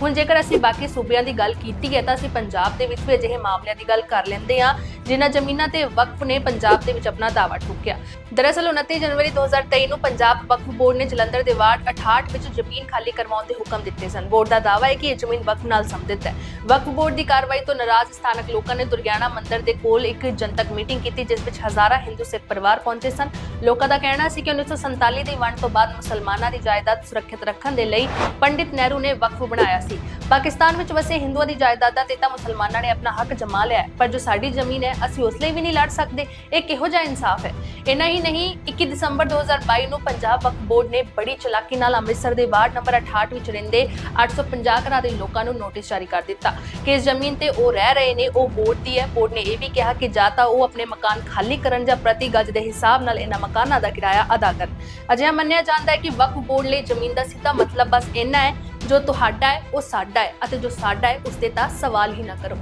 ਹੁਣ ਜੇਕਰ ਅਸੀਂ ਬਾਕੀ ਸੂਬਿਆਂ ਦੀ ਗੱਲ ਕੀਤੀ ਹੈ ਤਾਂ ਅਸੀਂ ਪੰਜਾਬ ਦੇ ਵਿੱਚ ਵੀ ਅਜਿਹੇ ਮਾਮਲਿਆਂ ਦੀ ਗੱਲ ਕਰ ਲੈਂਦੇ ਹਾਂ ਜਿਨ੍ਹਾਂ ਜ਼ਮੀਨਾਂ ਤੇ ਵਕਫ ਨੇ ਪੰਜਾਬ ਦੇ ਵਿੱਚ ਆਪਣਾ ਦਾਅਵਾ ਠੋਕਿਆ। ਦਰਅਸਲ 29 ਜਨਵਰੀ 2023 ਨੂੰ ਪੰਜਾਬ ਵਕਫ ਬੋਰਡ ਨੇ ਜਲੰਧਰ ਦੇ ਵਾਰਡ 68 ਵਿੱਚ ਜ਼ਮੀਨ ਖਾਲੀ ਕਰਵਾਉਣ ਦੇ ਹੁਕਮ ਦਿੱਤੇ ਸਨ। ਬੋਰਡ ਦਾ ਦਾਅਵਾ ਹੈ ਕਿ ਇਹ ਜ਼ਮੀਨ ਵਕਫ ਨਾਲ ਸੰਬੰਧਿਤ ਹੈ। ਵਕਫ ਬੋਰਡ ਦੀ ਕਾਰਵਾਈ ਤੋਂ ਨਾਰਾਜ਼ ਸਥਾਨਕ ਲੋਕਾਂ ਨੇ ਦੁਰਗਿਆਣਾ ਮੰਦਿਰ ਦੇ ਕੋਲ ਇੱਕ ਜਨਤਕ ਮੀਟਿੰਗ ਕੀਤੀ, ਜਿਸ ਵਿੱਚ ਹਜ਼ਾਰਾਂ ਹਿੰਦੂ ਸਿੱਖ ਪਰਿਵਾਰ ਪਹੁੰਚੇ ਸਨ। ਲੋਕਾਂ ਦਾ ਕਹਿਣਾ ਸੀ ਕਿ 1947 ਦੀ ਵੰਡ ਤੋਂ ਬਾਅਦ ਮੁਸਲਮਾਨਾਂ ਦੀ ਜਾਇਦਾਦ ਸੁਰੱਖਿਅਤ ਰੱਖਣ ਦੇ ਲਈ ਪੰਡਿਤ ਨਹਿਰੂ ਨੇ ਵਕਫ ਬਣਾਇਆ ਸੀ। ਪਾਕਿਸਤਾਨ ਵਿੱਚ ਵਸੇ ਹਿੰਦੂਆਂ ਦੀ ਜਾਇਦਾਦਾਂ ਤੇ ਤਾਂ ਮੁਸਲਮਾਨਾਂ ਨੇ ਆਪਣਾ ਹੱਕ ਜਮਾ ਲਿਆ ਪਰ ਜੋ ਸਾਡੀ ਜ਼ਮੀਨ ਹੈ ਅਸੀਂ ਉਸ ਲਈ ਵੀ ਨਹੀਂ ਲੜ ਸਕਦੇ। ਇਹ ਕਿਹੋ ਜਿਹਾ ਇਨਸਾਫ ਹੈ? ਇੰਨਾ ਹੀ ਨਹੀਂ 21 ਦਸੰਬਰ 2022 ਨੂੰ ਪੰਜਾਬ ਵਕਫ ਬੋਰਡ ਨੇ ਬੜੀ ਚਲਾਕੀ ਨਾਲ ਅੰਮ੍ਰਿਤਸਰ ਦੇ ਵਾਰਡ ਨੰਬਰ 68 ਵਿੱਚ ਰਹਿੰਦੇ 850 ਘਰਾਂ ਦੇ ਲੋਕਾਂ ਨੂੰ ਨੋਟਿਸ ਜਾਰੀ ਕਰ ਦਿੱਤਾ। ਕਿ ਇਸ ਜ਼ਮੀਨ ਤੇ ਉਹ ਰਹਿ ਰਹੇ ਨੇ, ਉਹ ਬੋਰਡ ਦੀ ਹੈ। ਬੋਰਡ ਨੇ ਇਹ ਵੀ ਕਿਹਾ ਕਿ ਜਾਂ ਤਾਂ ਉਹ ਆਪਣੇ ਮਕਾਨ ਖਾਲੀ ਕਰਨ ਜਾਂ ਪ੍ਰਤੀ ਗਜ ਦੇ ਹਿਸਾਬ ਨਾਲ ਇਹਨਾਂ ਮਕਾਨਾਂ ਦਾ ਕਿਰਾਇਆ ਅਦਾ ਕਰਨ। ਅਜਿਹਾ ਮੰਨਿਆ ਜਾਂਦਾ ਹੈ ਕਿ ਵਕਫ ਬੋਰਡ ਲਈ ਜ਼ਮੀਨ ਦਾ ਸਿੱਧਾ ਮਤਲਬ ਬਸ ਇੰਨਾ ਹੈ, ਜੋ ਤੁਹਾਡਾ ਹੈ, ਉਹ ਸਾਡਾ ਹੈ ਅਤੇ ਜੋ ਸਾਡਾ ਹੈ ਉਸ ਤੇ ਤਾਂ ਸਵਾਲ ਹੀ ਨਾ ਕਰੋ।